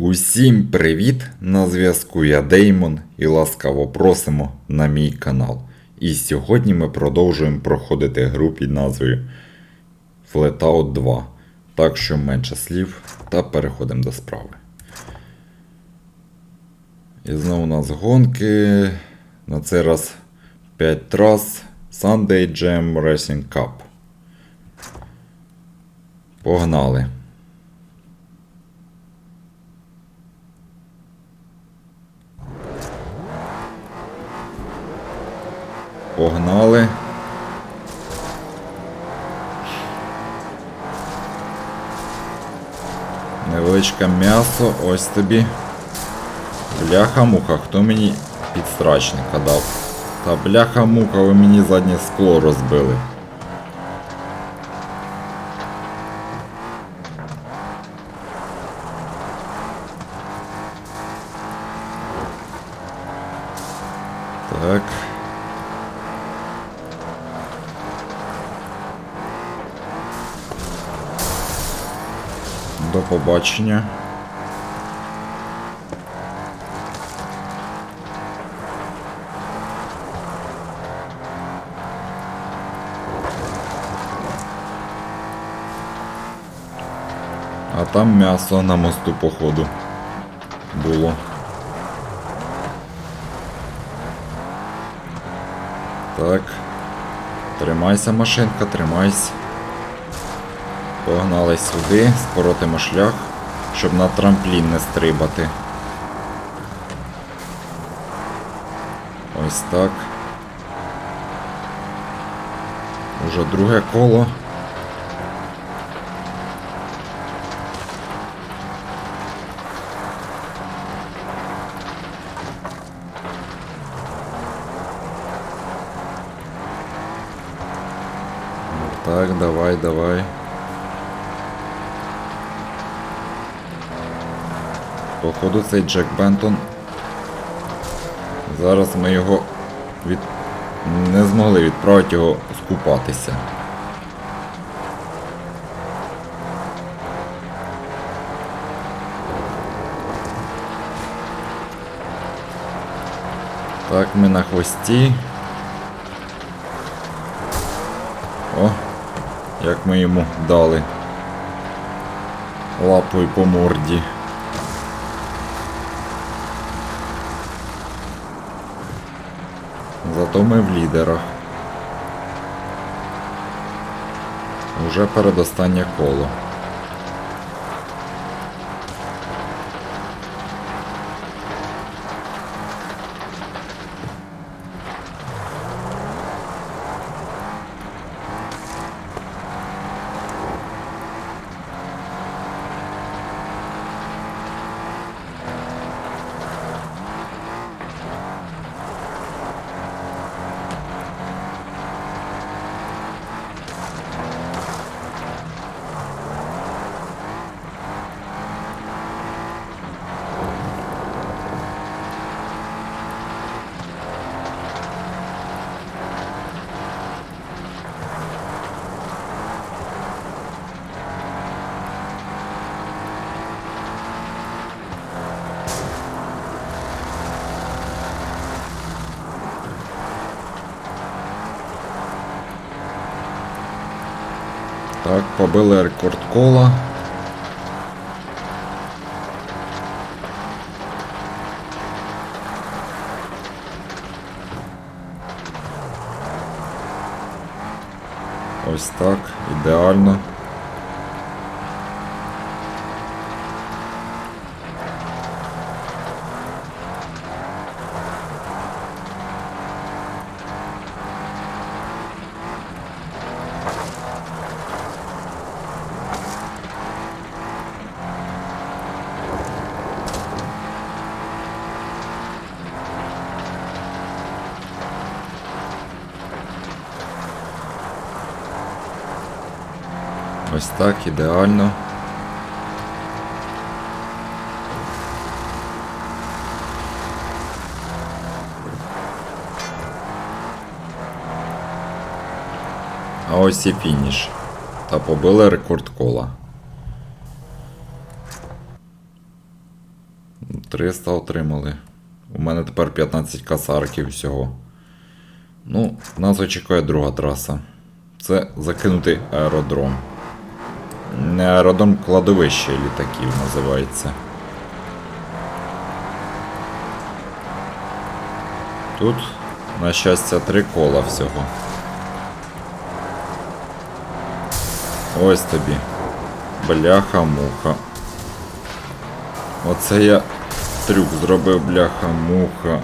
Усім привіт! На зв'язку я Деймон і ласкаво просимо на мій канал. І сьогодні ми продовжуємо проходити гру під назвою Flatout 2. Так що менше слів та переходимо до справи. І знову у нас гонки. На цей раз 5 трас Sunday Jam Racing Cup. Погнали! Погнали. Невеличке м'ясо, ось тобі. Бляха-муха, хто мені підстрачника дав? Та бляха-муха, ви мені заднє скло розбили. Так. До побачення. А там м'ясо на мосту походу було. Так. Тримайся, машинка, тримайся. Погнали сюди, скоротимо шлях, щоб на трамплін не стрибати. Ось так. Уже друге коло. Походу цей Джек Бентон. Зараз ми його від... не змогли відправити його скупатися. Так, ми на хвості. О, як ми йому дали лапою по морді. Зато ми в лідерах. Уже передостаннє коло. Так, побили рекорд кола. Ось так, ідеально. Ось так, ідеально. А ось і фініш. Та побили рекорд кола. 300 отримали. У мене тепер 15 касарків всього. Ну, нас очікує друга траса. Це закинутий аеродром. Не аеродром кладовище літаків називається. Тут, на щастя, три кола всього. Ось тобі. Бляха-муха. Оце я трюк зробив бляха-муха.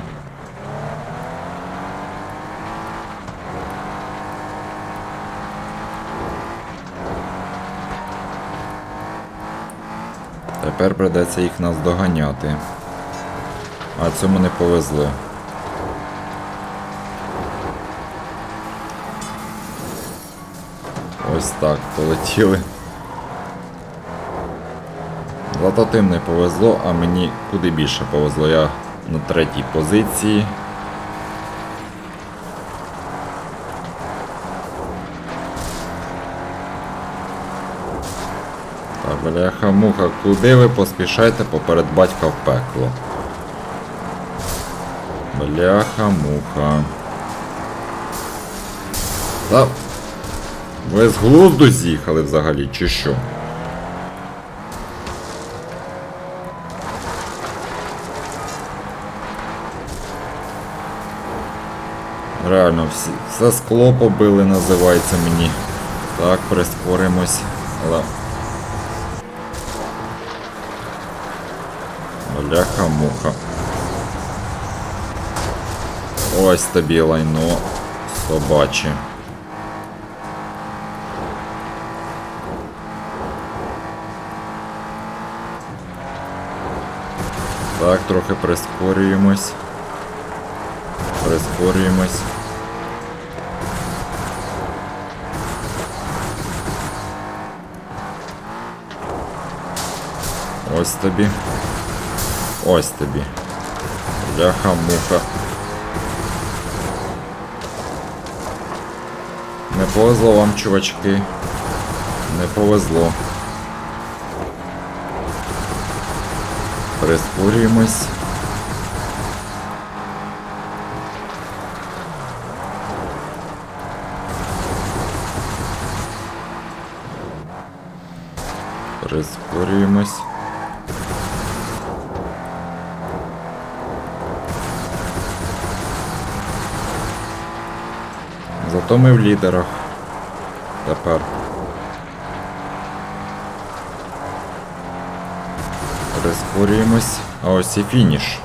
Тепер придеться їх наздоганяти. А цьому не повезло. Ось так полетіли. Зато тим не повезло, а мені куди більше повезло. Я на третій позиції. Та бляха муха, куди ви поспішаєте поперед батька в пекло? Бляха муха. Та ви з глузду з'їхали взагалі, чи що? Реально, всі, все скло побили, називається мені. Так, прискоримось. Але. Бляха муха. Ось тобі лайно собаче. Так, трохи прискорюємось. Прискорюємось. Ось тобі. Ось тобі. Бляха-муха. Не повезло вам, чувачки. Не повезло. Прискорюємось. Прискорюємось. Зато ми в лідерах. Тепер. Прискорюємось. А ось і фініш.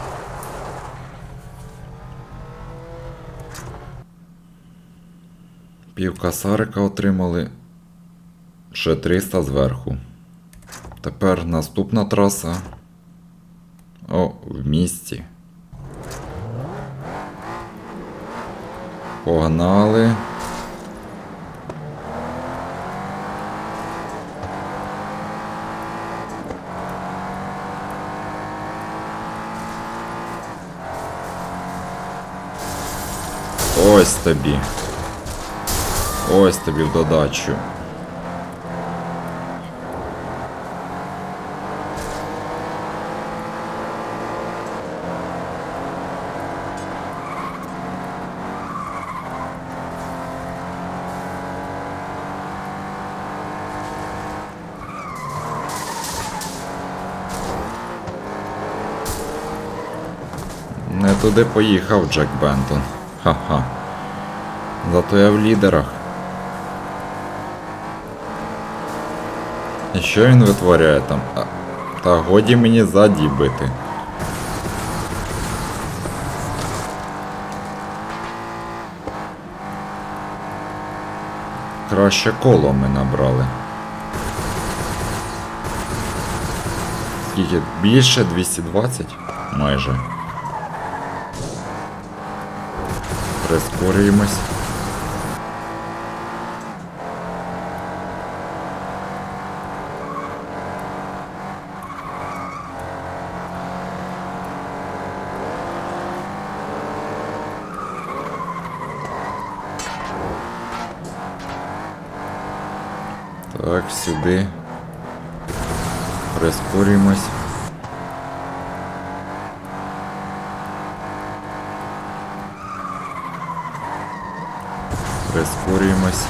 Пів касарика отримали. Ще 300 зверху. Тепер наступна траса. О, в місті. Погнали. Ось тобі. Ось тобі в додачу. Не туди поїхав Джек Бентон. Ха-ха. Зато я в лідерах. І що він витворяє там? А, Та годі мені ззаді бити. Краще коло ми набрали. Скільки? Більше 220? Майже. Прискорюємось. Так, сюди. Прискорюємось. Прискорюємось.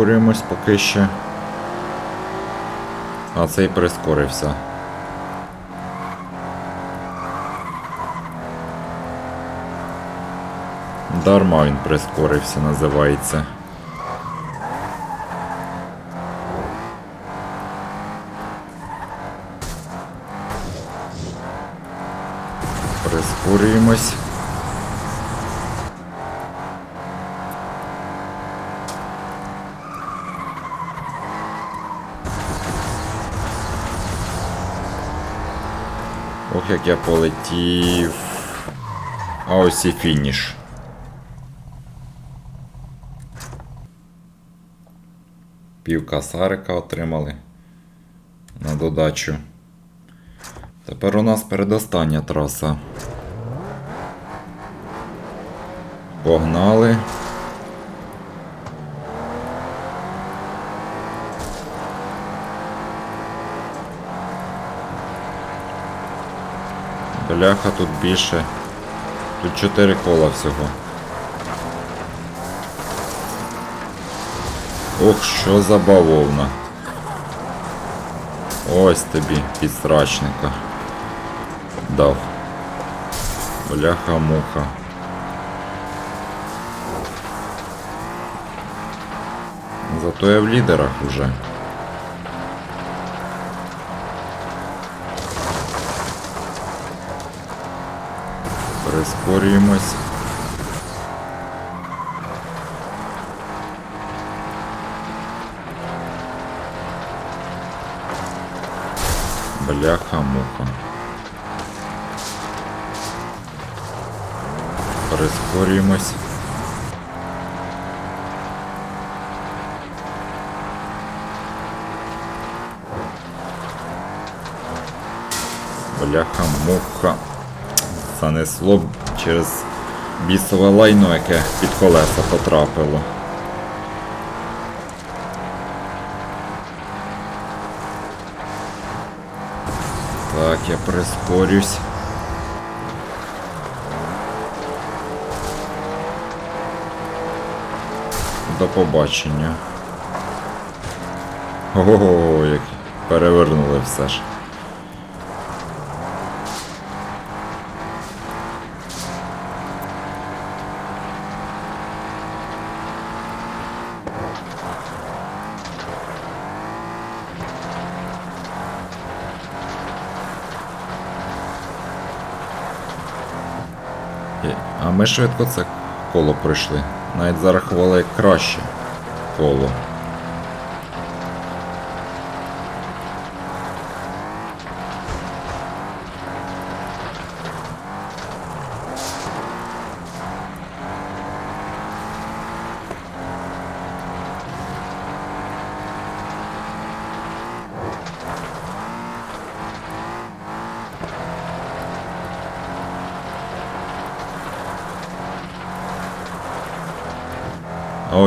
Прискорюємось поки що. А цей прискорився. Дарма він прискорився, називається. Прискорюємось. Як я полетів. А ось і фініш. Пів касарика отримали на додачу. Тепер у нас передостання траса. Погнали. Бляха тут більше. Тут 4 кола всього. Ох, що за бавовна. Ось тобі підсрачника. Дав. Бляха-муха. Зато я в лідерах уже. Прискорюємось. Бляха-муха. Прискорюємось. Бляха-муха. Занесло через бісове лайно, яке під колеса потрапило. Так, я прискорюсь. До побачення. Ого, як перевернули все ж. Є- А ми швидко це коло пройшли. Навіть зарахували краще коло.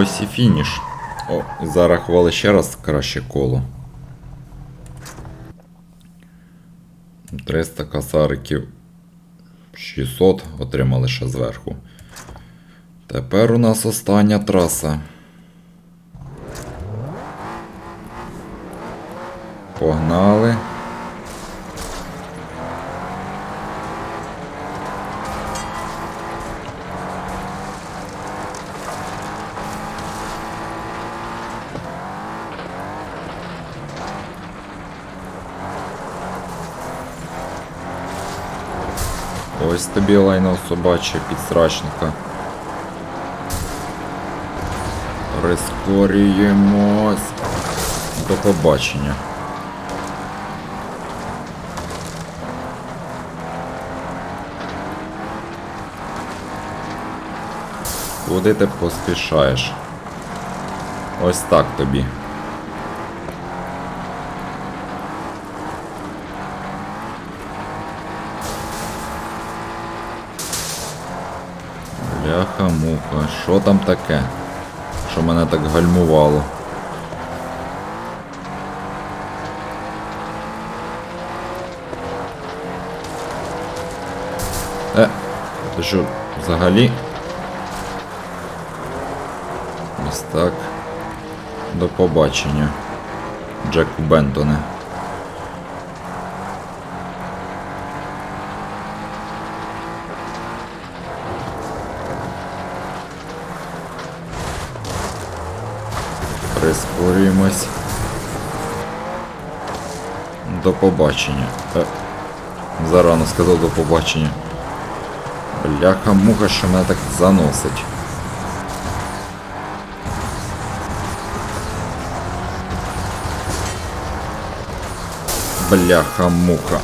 Ось і фініш. О, зарахували ще раз краще коло. 300 касариків. 600 отримали ще зверху. Тепер у нас остання траса. Погнали. Ось тобі лайно собаче підсрачника. Прискорюємось. До побачення. Куди ти поспішаєш? Ось так тобі. Бляха-муха, що там таке? Що мене так гальмувало? Е, ти що, взагалі? Ось так. До побачення. Джеку Бентоне. Прискорюємось. До побачення. Е, зарано сказав до побачення. Бляха муха, що мене так заносить. Бляха муха.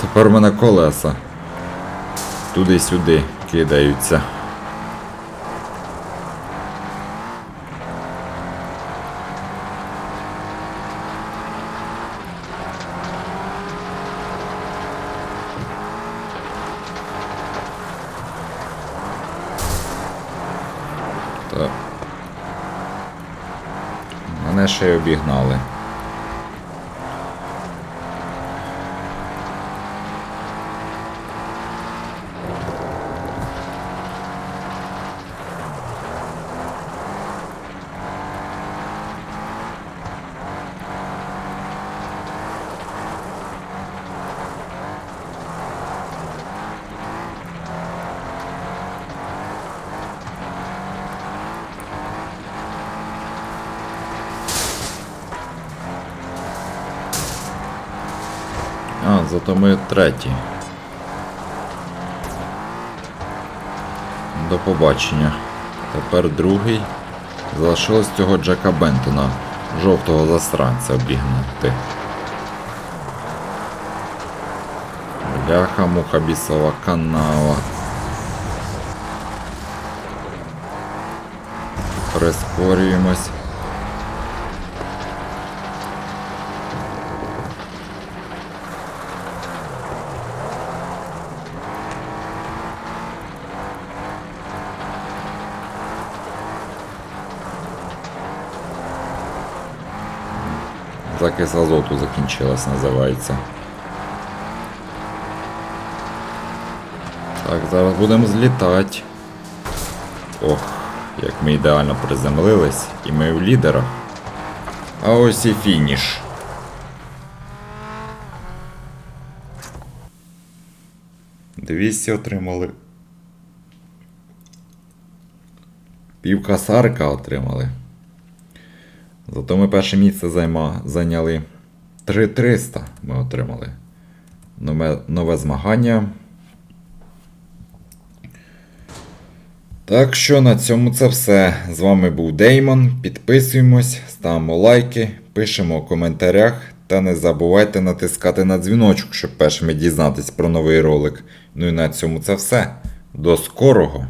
Тепер в мене колеса. Туди-сюди кидаються. Так. Мене ще й обігнали. А, зато ми треті. До побачення. Тепер другий. Залишилось цього Джека Бентона, жовтого засранця обігнати. Бляха, муха бісова канава. Прискорюємось. Закис азоту закінчилась, називається. Так, зараз будемо злітати. Ох, як ми ідеально приземлились, і ми в лідерах. А ось і фініш. Двісті отримали. Пів касарка отримали. Зато ми перше місце займа, зайняли 3300 ми отримали. Нове, нове змагання. Так що на цьому це все. З вами був Деймон. Підписуємось, ставимо лайки, пишемо у коментарях та не забувайте натискати на дзвіночок, щоб першими дізнатись про новий ролик. Ну і на цьому це все. До скорого!